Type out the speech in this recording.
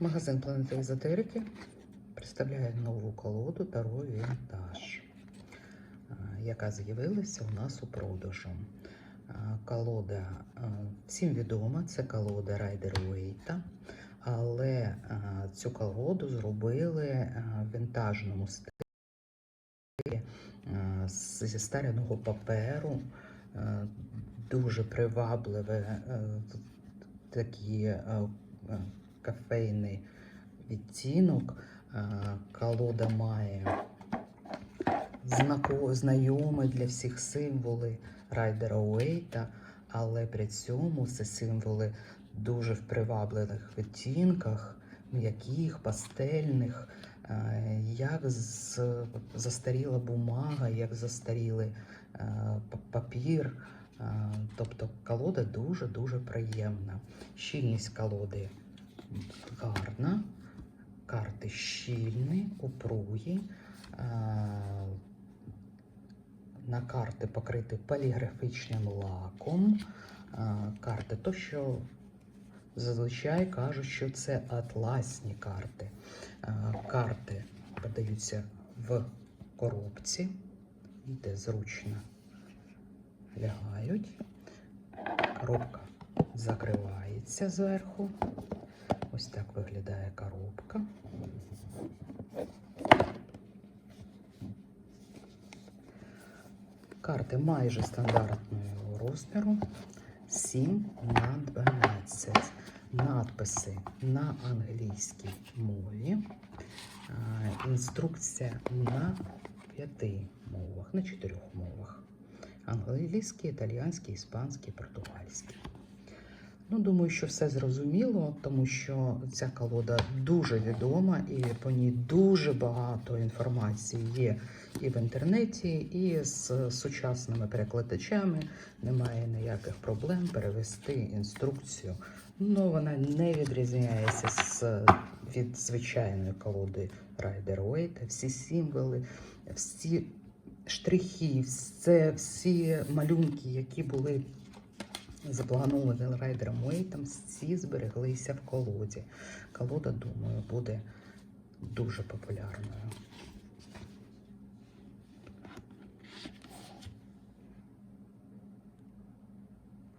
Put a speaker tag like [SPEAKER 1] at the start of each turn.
[SPEAKER 1] Магазин планети езотерики представляє нову колоду Таро Вінтаж, яка з'явилася у нас у продажу. Колода всім відома, це колода Райдер Уейта, але цю колоду зробили в вінтажному стилі зі стареного паперу. Дуже привабливе такі кофейний відтінок. Колода має знайомі для всіх символи Райдера Уейта, але при цьому це символи дуже в привабливих відтінках, м'яких, пастельних, як застаріла бумага, як застаріли е, папір. Тобто колода дуже-дуже приємна. Щільність колоди гарна, карти щільні, упругі. Е, На карти покриті поліграфічним лаком. Е, Карти то, що зазвичай кажуть, що це атласні карти. Е, Карти подаються в коробці, де зручно лягають. Коробка закривається зверху. Ось так виглядає коробка. Карти майже стандартного розміру 7 на 12. Надписи на англійській мові. Інструкція на п'яти мовах, на чотирьох мовах. Англійський, італіянський, іспанський, португальський. Ну, думаю, що все зрозуміло, тому що ця колода дуже відома і по ній дуже багато інформації є і в інтернеті, і з сучасними перекладачами. Немає ніяких проблем перевести інструкцію. Ну, вона не відрізняється з, від звичайної колоди Rider Waite. Всі символи, всі штрихи, все, всі малюнки, які були заплановані райдером Уейтом, всі збереглися в колоді. Колода, думаю, буде дуже популярною.